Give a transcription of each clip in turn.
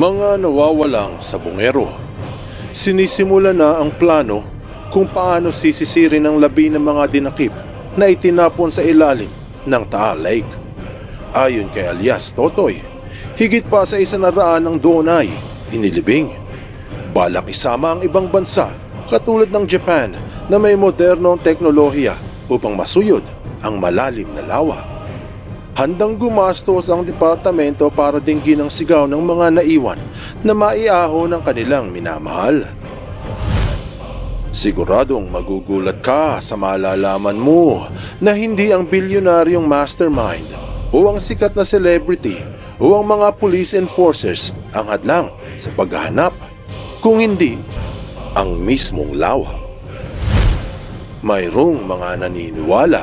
Mga nawawalang sabungero. Sinisimula na ang plano kung paano sisisirin ang labi ng mga dinakip na itinapon sa ilalim ng Taal Lake. Ayon kay alias Totoy, higit pa sa isa na raan ng doon ay inilibing. Balak isama ang ibang bansa katulad ng Japan na may modernong teknolohiya upang masuyod ang malalim na lawa. Handang gumastos ang departamento para dinggin ang sigaw ng mga naiwan na maiaho ng kanilang minamahal. Siguradong magugulat ka sa malalaman mo na hindi ang bilyonaryong mastermind o ang sikat na celebrity o ang mga police enforcers ang hadlang sa paghahanap, kung hindi ang mismong lawa. Mayroong mga naniniwala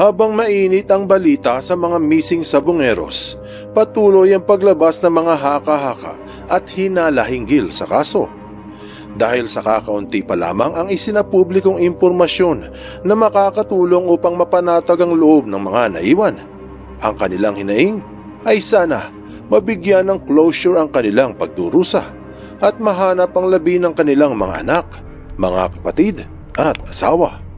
Habang mainit ang balita sa mga missing sabongeros, patuloy ang paglabas ng mga haka-haka at hinala hinggil sa kaso. Dahil sa kakaunti pa lamang ang isinapublikong impormasyon na makakatulong upang mapanatag ang loob ng mga naiwan. Ang kanilang hinaing ay sana mabigyan ng closure ang kanilang pagdurusa at mahanap ang labi ng kanilang mga anak, mga kapatid at asawa.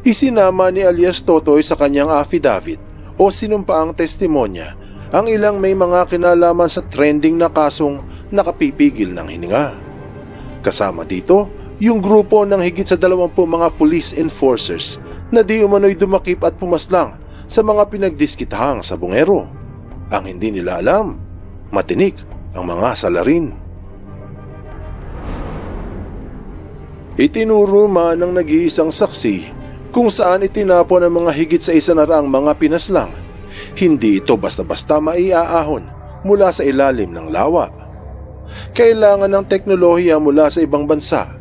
Isinama ni alias Totoy sa kanyang affidavit o sinumpaang testimonya ang ilang may mga kinalaman sa trending na kasong nakapipigil ng hininga. Kasama dito yung grupo ng higit sa 20 mga police enforcers na di umano'y dumakip at pumaslang sa mga pinagdiskitahang sabungero. Ang hindi nila alam, matinik ang mga salarin. Itinuro man ng nag-iisang saksi kung saan itinapon ang mga higit sa isa na raang mga pinaslang. Hindi ito basta-basta maiaahon mula sa ilalim ng lawa. Kailangan ng teknolohiya mula sa ibang bansa.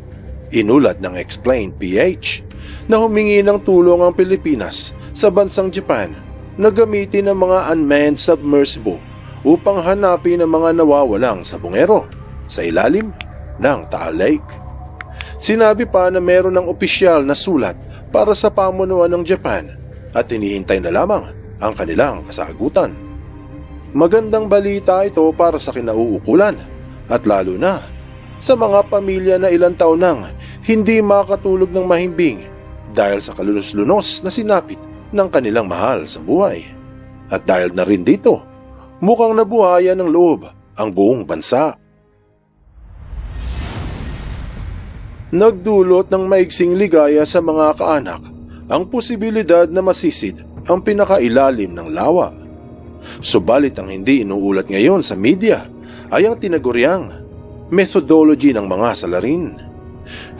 Inulat ng Explained PH na humingi ng tulong ang Pilipinas sa bansang Japan na gamitin ang mga unmanned submersible upang hanapin ang mga nawawalang sabungero sa ilalim ng Taal Lake. Sinabi pa na meron ng opisyal na sulat para sa pamunuan ng Japan at hinihintay na lamang ang kanilang kasagutan. Magandang balita ito para sa kinauukulan at lalo na sa mga pamilya na ilang taon nang hindi makatulog ng mahimbing dahil sa kalunos-lunos na sinapit ng kanilang mahal sa buhay. At dahil na rin dito, mukhang nabuhayan ng loob ang buong bansa. Nagdulot ng maigsing ligaya sa mga kaanak ang posibilidad na masisid ang pinakailalim ng lawa. Subalit ang hindi inuulat ngayon sa media ay ang tinaguriang methodology ng mga salarin.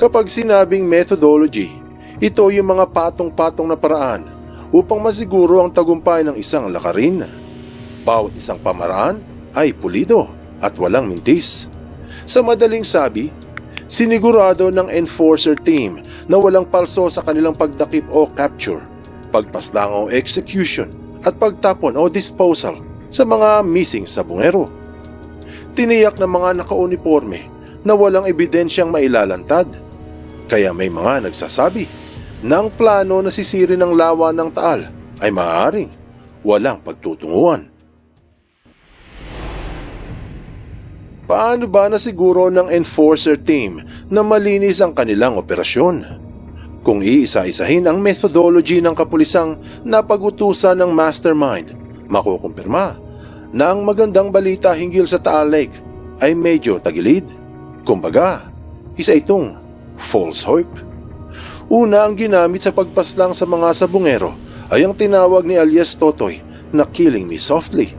Kapag sinabing methodology, ito yung mga patong-patong na paraan upang masiguro ang tagumpay ng isang lakarin. Bawat isang pamaraan ay pulido at walang mintis. Sa madaling sabi, Sinigurado ng enforcer team na walang palso sa kanilang pagdakip o capture, pagpaslang o execution at pagtapon o disposal sa mga missing sabungero. Tiniyak ng mga nakauniforme na walang ebidensyang mailalantad. Kaya may mga nagsasabi na ang plano na sisirin ng lawa ng taal ay maaaring walang pagtutunguhan. Paano ba nasiguro ng enforcer team na malinis ang kanilang operasyon? Kung iisa-isahin ang methodology ng kapulisang napagutusan ng mastermind, makukumpirma na ang magandang balita hinggil sa Taal Lake ay medyo tagilid. Kumbaga, isa itong false hope. Una ang ginamit sa pagpaslang sa mga sabungero ay ang tinawag ni alias Totoy na killing me softly.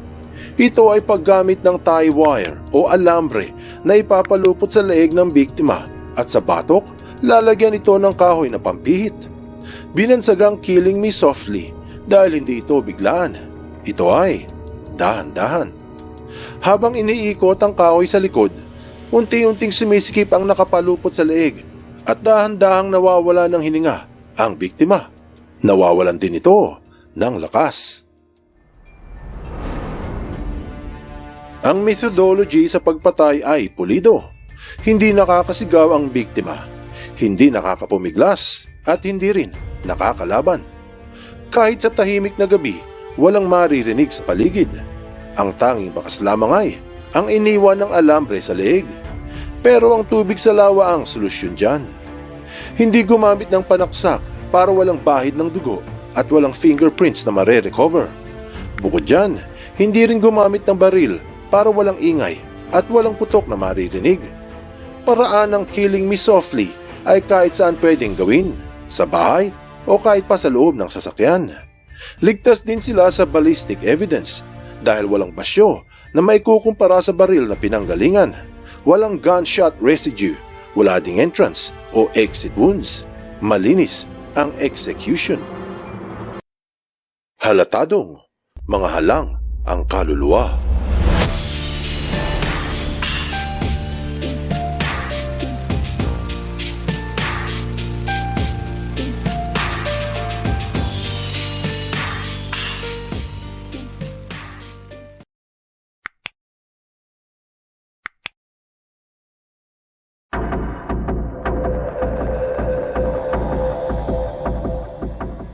Ito ay paggamit ng tie wire o alambre na ipapalupot sa leeg ng biktima at sa batok, lalagyan ito ng kahoy na pampihit. Binansagang killing me softly dahil hindi ito biglaan. ito ay dahan-dahan. Habang iniikot ang kahoy sa likod, unti-unting sumisikip ang nakapalupot sa leeg at dahan-dahang nawawala ng hininga ang biktima. Nawawalan din ito ng lakas. Ang methodology sa pagpatay ay pulido. Hindi nakakasigaw ang biktima, hindi nakakapumiglas at hindi rin nakakalaban. Kahit sa tahimik na gabi, walang maririnig sa paligid. Ang tanging bakas lamang ay ang iniwan ng alambre sa leeg. Pero ang tubig sa lawa ang solusyon dyan. Hindi gumamit ng panaksak para walang bahid ng dugo at walang fingerprints na mare-recover. Bukod dyan, hindi rin gumamit ng baril para walang ingay at walang putok na maririnig. Paraan ng killing me softly ay kahit saan pwedeng gawin, sa bahay o kahit pa sa loob ng sasakyan. Ligtas din sila sa ballistic evidence dahil walang basyo na may kukumpara sa baril na pinanggalingan. Walang gunshot residue, wala ding entrance o exit wounds. Malinis ang execution. Halatadong mga halang ang kaluluwa.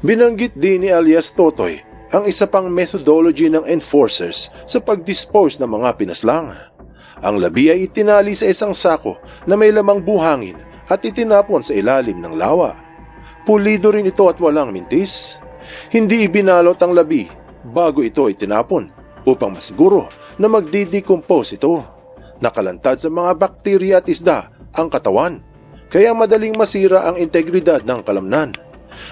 Binanggit din ni alias Totoy ang isa pang methodology ng enforcers sa pag-dispose ng mga pinaslang. Ang labi ay itinali sa isang sako na may lamang buhangin at itinapon sa ilalim ng lawa. Pulido rin ito at walang mintis. Hindi ibinalot ang labi bago ito itinapon upang masiguro na magdidecompose ito. Nakalantad sa mga bakterya at isda ang katawan kaya madaling masira ang integridad ng kalamnan.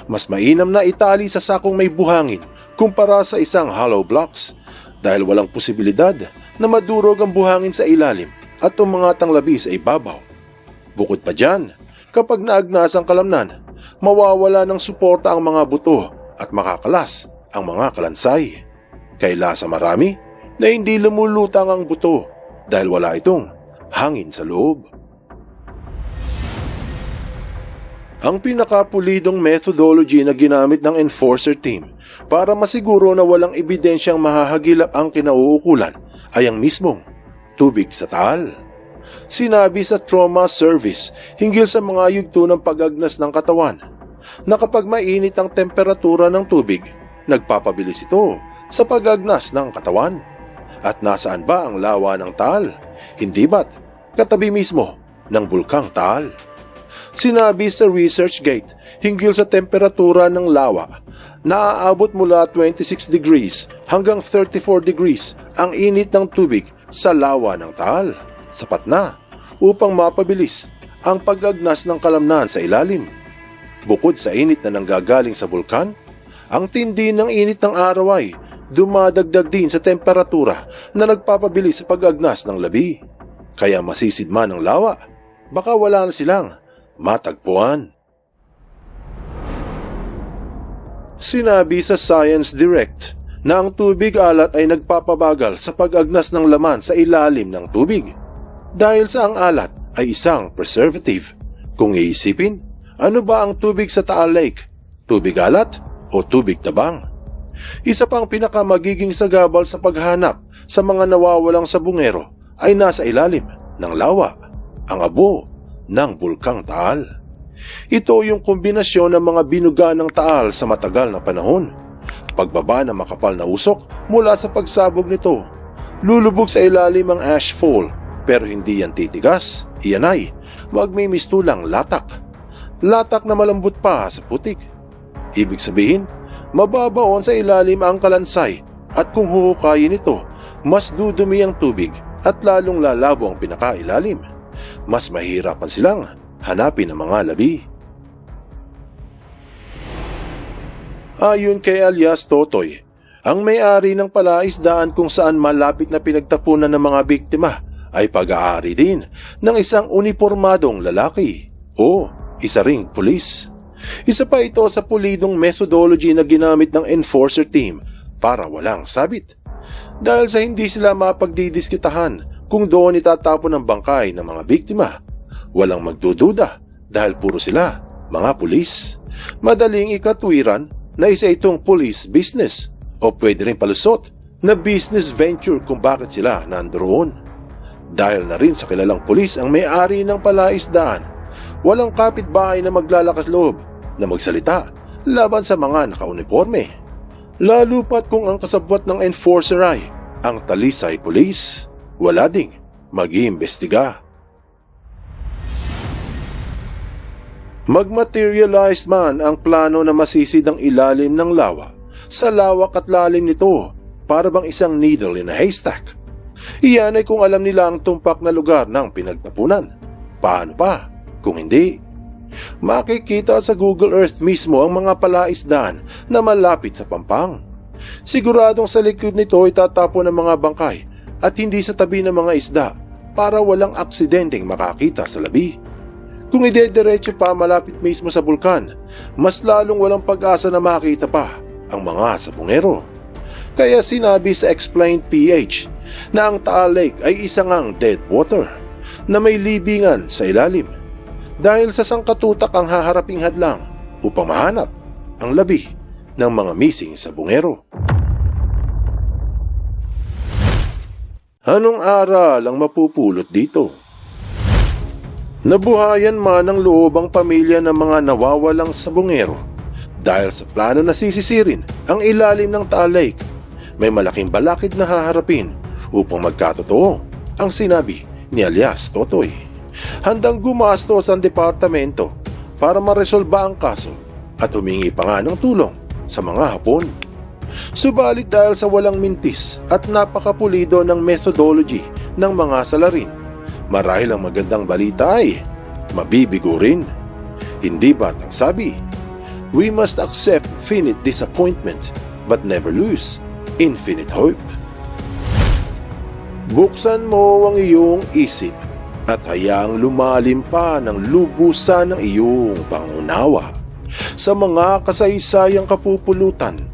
Mas mainam na itali sa sakong may buhangin kumpara sa isang hollow blocks dahil walang posibilidad na madurog ang buhangin sa ilalim at umangatang labi sa ibabaw. Bukod pa dyan, kapag naagnas ang kalamnan, mawawala ng suporta ang mga buto at makakalas ang mga kalansay. Kaila sa marami na hindi lumulutang ang buto dahil wala itong hangin sa loob. Ang pinakapulidong methodology na ginamit ng enforcer team para masiguro na walang ebidensyang mahahagilap ang kinauukulan ay ang mismong tubig sa taal. Sinabi sa trauma service hinggil sa mga yugto ng pagagnas ng katawan na kapag mainit ang temperatura ng tubig, nagpapabilis ito sa pagagnas ng katawan. At nasaan ba ang lawa ng taal? Hindi ba't katabi mismo ng bulkang taal? Sinabi sa ResearchGate hinggil sa temperatura ng lawa na aabot mula 26 degrees hanggang 34 degrees ang init ng tubig sa lawa ng taal. Sapat na upang mapabilis ang pagagnas ng kalamnan sa ilalim. Bukod sa init na nanggagaling sa bulkan, ang tindi ng init ng araw ay dumadagdag din sa temperatura na nagpapabilis sa pag-agnas ng labi. Kaya masisidman ng lawa, baka wala na silang matagpuan. Sinabi sa Science Direct na ang tubig alat ay nagpapabagal sa pag-agnas ng laman sa ilalim ng tubig dahil sa ang alat ay isang preservative. Kung iisipin, ano ba ang tubig sa Taal Lake? Tubig alat o tubig tabang? Isa pang pinakamagiging sagabal sa paghanap sa mga nawawalang sabungero ay nasa ilalim ng lawa, ang abo ng bulkang Taal. Ito yung kombinasyon ng mga binuga ng Taal sa matagal na panahon. Pagbaba ng makapal na usok mula sa pagsabog nito. Lulubog sa ilalim ang ashfall pero hindi yan titigas. Iyan ay wag may mistulang latak. Latak na malambot pa sa putik. Ibig sabihin, mababaon sa ilalim ang kalansay at kung huhukayin ito, mas dudumi ang tubig at lalong lalabo ang pinakailalim mas mahirapan silang hanapin ang mga labi. Ayon kay alias Totoy, ang may-ari ng palaisdaan kung saan malapit na pinagtapunan ng mga biktima ay pag-aari din ng isang uniformadong lalaki o isa ring pulis. Isa pa ito sa pulidong methodology na ginamit ng enforcer team para walang sabit. Dahil sa hindi sila mapagdidiskitahan kung doon itatapon ang bangkay ng mga biktima, walang magdududa dahil puro sila mga pulis. Madaling ikatwiran na isa itong police business o pwede rin palusot na business venture kung bakit sila nandoon. Dahil na rin sa kilalang pulis ang may-ari ng palaisdaan, walang kapitbahay na maglalakas loob na magsalita laban sa mga nakauniforme. Lalo pat kung ang kasabwat ng enforcer ay ang talisay police, wala ding mag-iimbestiga. Magmaterialize man ang plano na masisid ang ilalim ng lawa sa lawak at lalim nito para bang isang needle in a haystack. Iyan ay kung alam nila ang tumpak na lugar ng pinagtapunan. Paano pa kung hindi? Makikita sa Google Earth mismo ang mga palaisdaan na malapit sa pampang. Siguradong sa likod nito ay tatapon ang mga bangkay at hindi sa tabi ng mga isda para walang aksidenteng makakita sa labi. Kung idediretso pa malapit mismo sa bulkan, mas lalong walang pag-asa na makita pa ang mga sabungero. Kaya sinabi sa Explained PH na ang Taal Lake ay isang ang dead water na may libingan sa ilalim dahil sa sangkatutak ang haharaping hadlang upang mahanap ang labi ng mga missing sa bungero. Anong aral ang mapupulot dito? Nabuhayan man ang loob ang pamilya ng mga nawawalang sabungero dahil sa plano na sisisirin ang ilalim ng Taal Lake. May malaking balakid na haharapin upang magkatotoo ang sinabi ni alias Totoy. Handang gumastos ang departamento para maresolba ang kaso at humingi pa nga ng tulong sa mga Hapon. Subalit dahil sa walang mintis at napakapulido ng methodology ng mga salarin, marahil ang magandang balita ay mabibigo rin. Hindi ba't ang sabi, we must accept finite disappointment but never lose infinite hope. Buksan mo ang iyong isip at hayaang lumalim pa ng lubusan ng iyong pangunawa sa mga kasaysayang kapupulutan